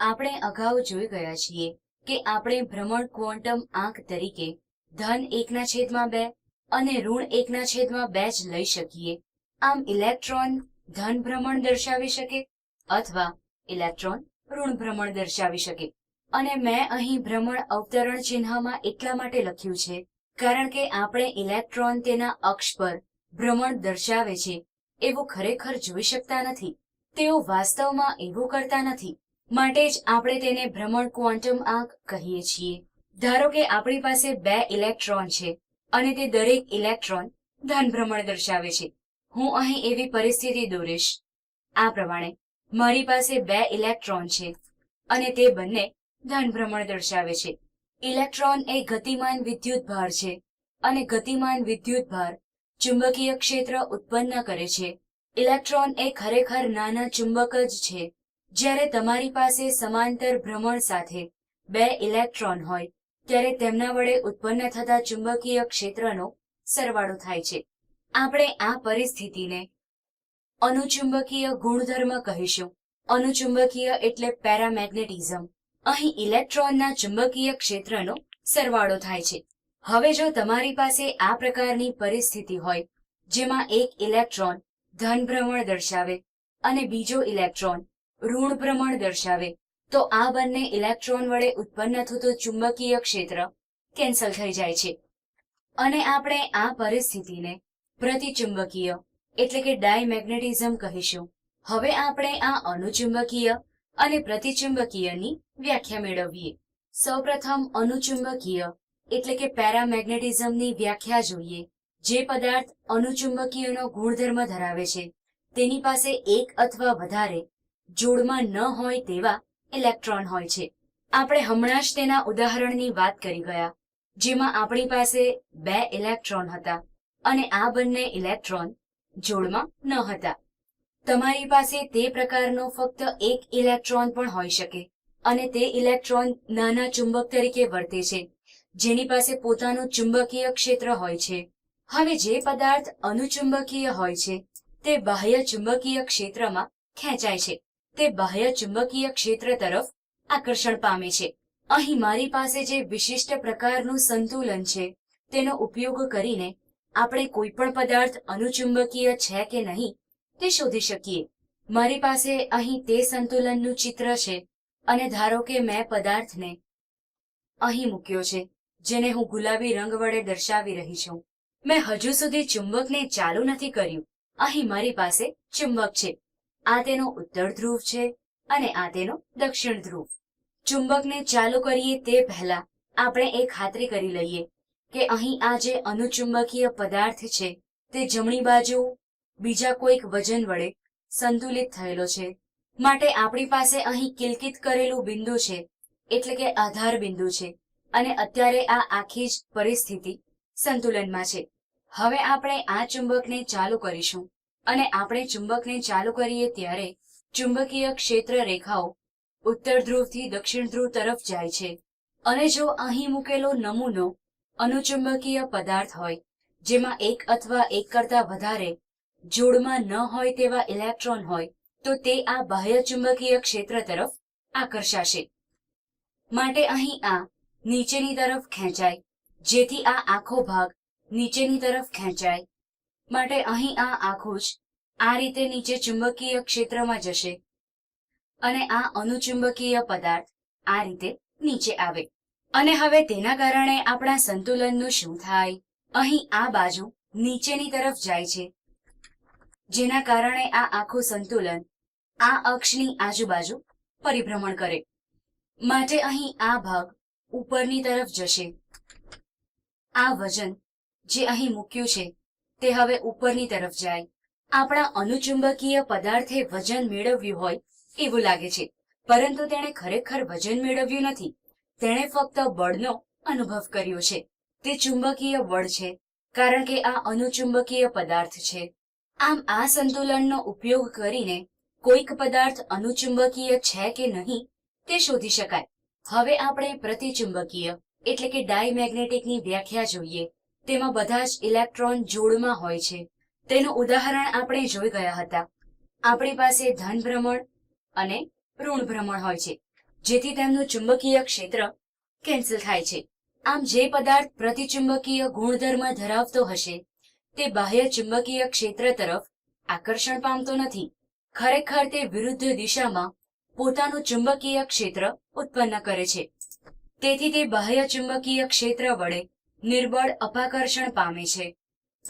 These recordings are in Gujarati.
આપણે અગાઉ જોઈ ગયા છીએ કે આપણે ભ્રમણ ક્વોન્ટમ આંક તરીકે ધન એકના છેદમાં બે અને ઋણ એકના છેદમાં બે જ લઈ શકીએ. આમ ઇલેક્ટ્રોન ધન ભ્રમણ દર્શાવી શકે અથવા ઇલેક્ટ્રોન ઋણ ભ્રમણ દર્શાવી શકે. અને મેં અહીં ભ્રમણ અવતરણ ચિહ્નમાં એટલા માટે લખ્યું છે, કારણ કે આપણે ઇલેક્ટ્રોન તેના અક્ષ પર ભ્રમણ દર્શાવે છે, એવું ખરેખર જોઈ શકતા નથી. તેઓ વાસ્તવમાં એવું કરતા નથી. માટે જ આપણે તેને ભ્રમણ ક્વોન્ટમ આંક કહીએ છીએ. ધારો કે આપણી પાસે બે ઇલેક્ટ્રોન છે અને તે દરેક ઇલેક્ટ્રોન ધન ભ્રમણ દર્શાવે છે. હું અહીં એવી પરિસ્થિતિ દોરીશ. આ પ્રમાણે, મારી પાસે બે ઇલેક્ટ્રોન છે અને તે બંને ધન ભ્રમણ દર્શાવે છે. ઇલેક્ટ્રોન એ ગતિમાન વિદ્યુત ભાર છે અને ગતિમાન વિદ્યુત ભાર ચુંબકીય ક્ષેત્ર ઉત્પન્ન કરે છે. ઇલેક્ટ્રોન એ ખરેખર નાના ચુંબક જ છે. જ્યારે તમારી પાસે સમાંતર ભ્રમણ સાથે બે ઇલેક્ટ્રોન હોય, ત્યારે તેમના વડે ઉત્પન્ન થતા ચુંબકીય ક્ષેત્રનો સરવાળો થાય છે. આપણે આ પરિસ્થિતિને અનુચુંબકીય ગુણધર્મ કહીશું. અનુચુંબકીય એટલે પેરામેગ્નેટિઝમ. અહીં ઇલેક્ટ્રોનના ચુંબકીય ક્ષેત્રનો સરવાળો થાય છે. હવે જો તમારી પાસે આ પ્રકારની પરિસ્થિતિ હોય, જેમાં એક ઇલેક્ટ્રોન ધન ભ્રમણ દર્શાવે અને બીજો ઇલેક્ટ્રોન ઋણ ભ્રમણ દર્શાવે. તો આ બંને ઇલેક્ટ્રોન વડે ઉત્પન્ન થતું ચુંબકીય ક્ષેત્ર કેન્સલ થઈ જાય છે. અને આપણે આ પરિસ્થિતિને પ્રતિચુંબકીય એટલે કે ડાયમેગ્નેટિઝમ કહીશું. હવે આપણે આ અનુચુંબકીય અને પ્રતિચુંબકીયની વ્યાખ્યા મેળવીએ. સૌપ્રથમ અનુચુંબકીય એટલે કે પેરામેગ્નેટિઝમની વ્યાખ્યા જોઈએ. જે પદાર્થ અનુચુંબકીયનો ગુણધર્મ ધરાવે છે. તેની પાસે એક અથવા વધારે જોડમાં ન હોય તેવા ઇલેક્ટ્રોન હોય છે. આપણે હમણાં જ તેના ઉદાહરણની વાત કરી ગયા, જેમાં આપણી પાસે બે ઇલેક્ટ્રોન હતા અને આ બંને ઇલેક્ટ્રોન જોડમાં ન હતા. તમારી પાસે તે પ્રકારનો ફક્ત એક ઇલેક્ટ્રોન પણ હોઈ શકે અને તે ઇલેક્ટ્રોન નાના ચુંબક તરીકે વર્તે છે, જેની પાસે પોતાનું ચુંબકીય ક્ષેત્ર હોય છે. હવે જે પદાર્થ અનુચુંબકીય હોય છે, તે બાહ્ય ચુંબકીય ક્ષેત્રમાં ખેંચાય છે. તે બાહ્ય ચુંબકીય ક્ષેત્ર તરફ આકર્ષણ પામે છે. અહીં મારી પાસે જે વિશિષ્ટ પ્રકારનું સંતુલન છે, તેનો ઉપયોગ કરીને આપણે કોઈ પણ પદાર્થ અનુચુંબકીય છે કે નહીં, તે શોધી શકીએ. મારી પાસે અહીં તે સંતુલનનું ચિત્ર છે, અને ધારો કે મેં પદાર્થને અહીં મૂક્યો છે, જેને હું ગુલાબી રંગ વડે દર્શાવી રહી છું. મેં હજુ સુધી ચુંબકને ચાલુ નથી કર્યું. અહીં મારી પાસે ચુંબક છે. આ તેનો ઉત્તર ધ્રુવ છે અને આ તેનો દક્ષિણ ધ્રુવ. ચુંબકને ચાલુ કરીએ તે પહેલા આપણે એ ખાતરી કરી લઈએ કે અહીં આ જે અનુચુંબકીય પદાર્થ છે તે જમણી બાજુ, બીજા કોઈક વજન વડે સંતુલિત થયેલો છે. માટે આપણી પાસે અહીં કિલકિત કરેલું બિંદુ છે, એટલે કે આધાર બિંદુ છે, અને અત્યારે આ આખી જ પરિસ્થિતિ સંતુલનમાં છે. હવે આપણે આ ચુંબકને ચાલુ કરીશું. અને આપણે ચુંબકને ચાલુ કરીએ ત્યારે ચુંબકીય ક્ષેત્ર રેખાઓ ઉત્તર ધ્રુવથી દક્ષિણ ધ્રુવ તરફ જાય છે. અને જો અહીં મૂકેલો નમૂનો અનુચુંબકીય પદાર્થ હોય, જેમાં એક અથવા એક કરતા વધારે જોડમાં ન હોય તેવા ઇલેક્ટ્રોન હોય, તો તે આ બાહ્ય ચુંબકીય ક્ષેત્ર તરફ આકર્ષાશે. માટે અહીં આ નીચેની તરફ ખેંચાય, જેથી આ આખો ભાગ નીચેની તરફ ખેંચાય. માટે અહીં આ આખો જ આ રીતે નીચે ચુંબકીય ક્ષેત્રમાં જશે અને આ અનુચુંબકીય પદાર્થ આ રીતે નીચે આવે. અને હવે તેના કારણે આપણા સંતુલનનું શું થાય? અહીં આ બાજુ નીચેની તરફ જાય છે. જેના કારણે આ આખું સંતુલન આ અક્ષની આજુબાજુ પરિભ્રમણ કરે. માટે અહીં આ ભાગ ઉપરની તરફ જશે. આ વજન જે અહીં મૂક્યું છે તે હવે ઉપરની તરફ જાય. આપણા અનુચુંબકીય પદાર્થે વજન મેળવ્યું હોય એવું લાગે છે. પરંતુ તેણે ખરેખર વજન મેળવ્યું નથી. તેણે ફક્ત બળનો અનુભવ કર્યો છે. તે ચુંબકીય બળ છે, કારણ કે આ અનુચુંબકીય પદાર્થ છે. આમ આ સંતુલનનો ઉપયોગ કરીને કોઈક પદાર્થ અનુચુંબકીય છે કે નહીં તે શોધી શકાય. હવે આપણે પ્રતિચુંબકીય, એટલે કે ડાયમેગ્નેટિકની વ્યાખ્યા જોઈએ. તેમાં બધા જ ઇલેક્ટ્રોન જોડમાં હોય છે. તેનું ઉદાહરણ આપણે જોઈ ગયા હતા. આપણી પાસે ધન ભ્રમણ અને ઋણ ભ્રમણ હોય છે, જેથી તેમનું ચુંબકીય ક્ષેત્ર કેન્સલ થાય છે. આમ જે પદાર્થ પ્રતિચુંબકીય ગુણધર્મ ધરાવતો હશે, તે બાહ્ય ચુંબકીય ક્ષેત્ર તરફ આકર્ષણ પામતો નથી. ખરેખર તે વિરુદ્ધ દિશામાં પોતાનું ચુંબકીય ક્ષેત્ર ઉત્પન્ન કરે છે. તેથી તે બાહ્ય ચુંબકીય ક્ષેત્ર વડે નિર્બળ અપાકર્ષણ પામે છે.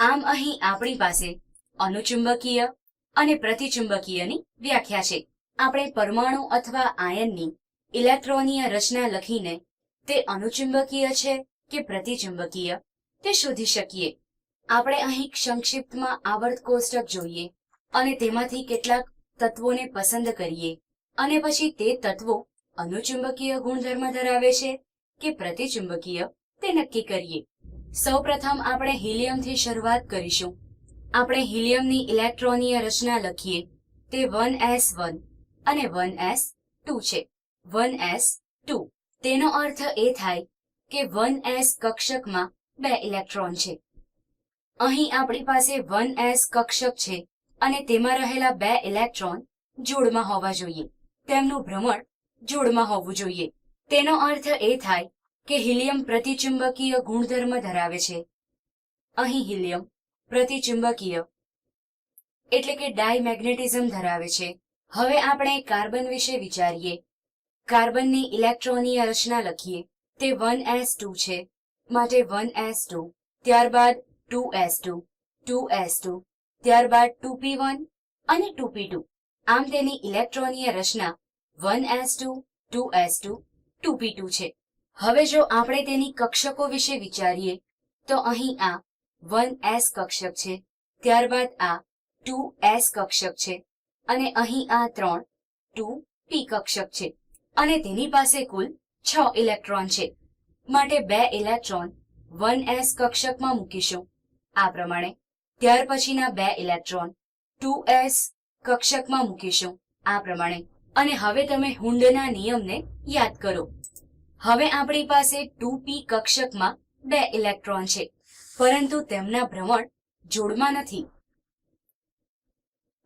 આમ અહીં આપણી પાસે અનુચુંબકીય અને પ્રતિચુંબકીયની વ્યાખ્યા છે. આપણે પરમાણુ અથવા આયનની ઇલેક્ટ્રોનીય રચના લખીને તે અનુચુંબકીય છે કે પ્રતિચુંબકીય તે શોધી શકીએ. આપણે અહીં સંક્ષિપ્તમાં આવર્ત કોષ્ટક જોઈએ અને તેમાંથી કેટલાક તત્વોને પસંદ કરીએ અને પછી તે તત્વો અનુચુંબકીય ગુણધર્મ ધરાવે છે કે પ્રતિચુંબકીય તે નક્કી કરીએ. સૌપ્રથમ આપણે હિલિયમથી શરૂઆત કરીશું. આપણે હિલિયમની ઇલેક્ટ્રોનીય રચના લખીએ. તે વન એસ વન અને વન એસ ટુ છે. One s two. તેનો અર્થ એ થાય કે વન એસ કક્ષકમાં બે ઇલેક્ટ્રોન છે. અહીં આપણી પાસે વન એસ કક્ષક છે અને તેમાં રહેલા બે ઇલેક્ટ્રોન જોડમાં હોવા જોઈએ. તેમનું ભ્રમણ જોડમાં હોવું જોઈએ. તેનો અર્થ એ થાય કે હિલિયમ પ્રતિચુંબકીય ગુણધર્મ ધરાવે છે. અહીં હિલિયમ પ્રતિચુંબકીય એટલે કે ડાયમેગ્નેટિઝમ ધરાવે છે. હવે આપણે કાર્બન વિશે વિચારીએ. કાર્બનની ઇલેક્ટ્રોનીય રચના લખીએ. તે વન એસ ટુ છે. માટે વન એસ ટુ, ત્યારબાદ two s two two s two, ત્યારબાદ ટુ પી વન અને ટુ પી ટુ. આમ તેની ઇલેક્ટ્રોનીય રચના one s two two s two two p two છે. હવે જો આપણે તેની કક્ષકો વિશે વિચારીએ, તો અહીં આ વન એસ કક્ષક છે, ત્યારબાદ આ ટુ એસ કક્ષક છે, અને અહીં આ ત્રણ ટુ પી કક્ષક છે. અને તેની પાસે કુલ છ ઇલેક્ટ્રોન છે. માટે બે ઇલેક્ટ્રોન વન એસ કક્ષકમાં મૂકીશું. આ પ્રમાણે ત્યાર પછીના બે ઇલેક્ટ્રોન ટુ એસ કક્ષકમાં મૂકીશું. આ પ્રમાણે. અને હવે તમે હુંડના નિયમને યાદ કરો. હવે આપણી પાસે ટુ પી કક્ષકમાં બે ઇલેક્ટ્રોન છે, પરંતુ તેમના ભ્રમણ જોડમાં નથી.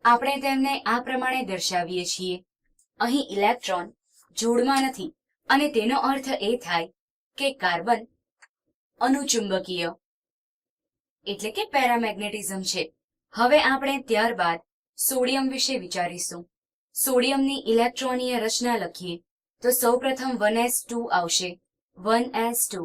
આપણે તેમને આ પ્રમાણે દર્શાવીએ છીએ. અહીં ઇલેક્ટ્રોન જોડમાં નથી, અને તેનો અર્થ એ થાય કે કાર્બન અનુચુંબકીય, એટલે કે પેરામેગ્નેટિઝમ છે. હવે આપણે ત્યારબાદ સોડિયમ વિશે વિચારીશું. સોડિયમની ઇલેક્ટ્રોનીય રચના લખીએ. તો સૌપ્રથમ વન એસ ટુ આવશે. વન એસ ટુ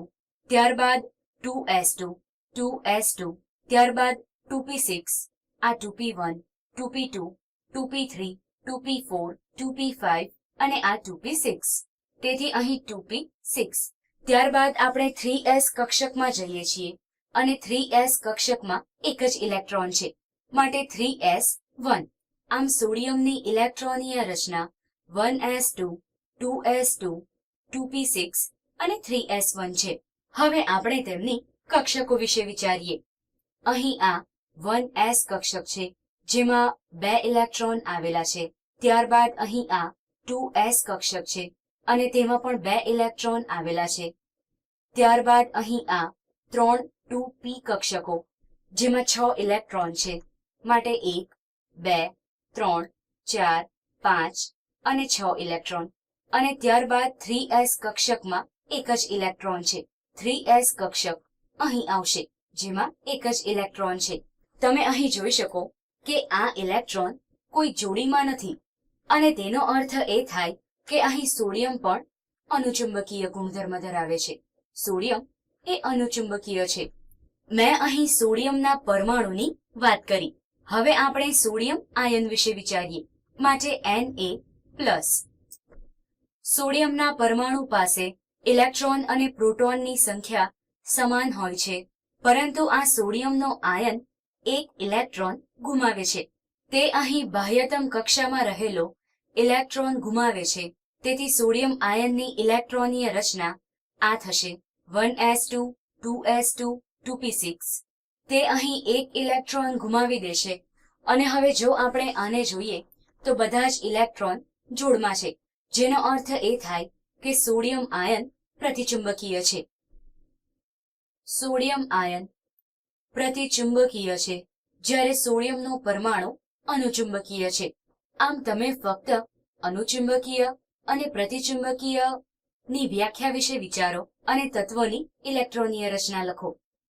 ત્યારબાદ two s two two s two ત્યારબાદ ટુ પી સિક્સ આ two p one two p two two p three two p four two p five અને આ ટુ પી સિક્સ તેથી અહીં ટુ પી સિક્સ ત્યારબાદ આપણે થ્રી એસ કક્ષકમાં જઈએ છીએ અને થ્રી એસ કક્ષકમાં એક જ ઇલેક્ટ્રોન છે. માટે થ્રી એસ વન આમ સોડિયમની ઇલેક્ટ્રોનીય રચના one s two two s two two p six અને થ્રી એસ વન છે. હવે આપણે તેમની કક્ષકો વિશે વિચારીએ. અહીં આ વન એસ કક્ષક છે, જેમાં બે ઇલેક્ટ્રોન આવેલા છે. ત્યારબાદ અહીં આ ટુ એસ કક્ષક છે અને તેમાં પણ બે ઇલેક્ટ્રોન આવેલા છે. ત્યારબાદ અહીં આ ત્રણ ટુ પી કક્ષકો, જેમાં છ ઇલેક્ટ્રોન છે. માટે એક, બે, ત્રણ, ચાર, પાંચ અને છ ઇલેક્ટ્રોન. અને ત્યારબાદ થ્રી એસ કક્ષકમાં એક જ ઇલેક્ટ્રોન છે. થ્રી એસ કક્ષક અહીં આવશે, જેમાં એક જ ઇલેક્ટ્રોન છે. તમે અહીં જોઈ શકો કે આ ઇલેક્ટ્રોન કોઈ જોડીમાં નથી. અને તેનો અર્થ એ થાય કે અહીં સોડિયમ પણ અનુચુંબકીય ગુણધર્મ ધરાવે છે. સોડિયમ એ અનુચુંબકીય છે. મેં અહીં સોડિયમના પરમાણુની વાત કરી. હવે આપણે સોડિયમ આયન વિશે વિચારીએ. માટે એન એ પ્લસ સોડિયમના પરમાણુ પાસે ઇલેક્ટ્રોન અને પ્રોટોનની સંખ્યા સમાન હોય છે, પરંતુ આ સોડિયમનો આયન એક ઇલેક્ટ્રોન ગુમાવે છે. તે અહીં બાહ્યતમ કક્ષામાં રહેલો ઇલેક્ટ્રોન ગુમાવે છે. તેથી સોડિયમ આયનની ઇલેક્ટ્રોનીય રચના આ થશે. One s two two s two two p six. તે અહીં એક ઇલેક્ટ્રોન ગુમાવી દેશે. અને હવે જો આપણે આને જોઈએ, તો બધા જ ઇલેક્ટ્રોન જોડમાં છે. જેનો અર્થ એ થાય કે સોડિયમ આયન પ્રતિચુંબકીય છે. સોડિયમ આયન પ્રતિચુંબકીય છે જ્યારે સોડિયમનો પરમાણુ અનુચુંબકીય છે. આમ તમે ફક્ત અનુચુંબકીય અને પ્રતિચુંબકીયની વ્યાખ્યા વિશે વિચારો અને તત્વોની ઇલેક્ટ્રોનીય રચના લખો.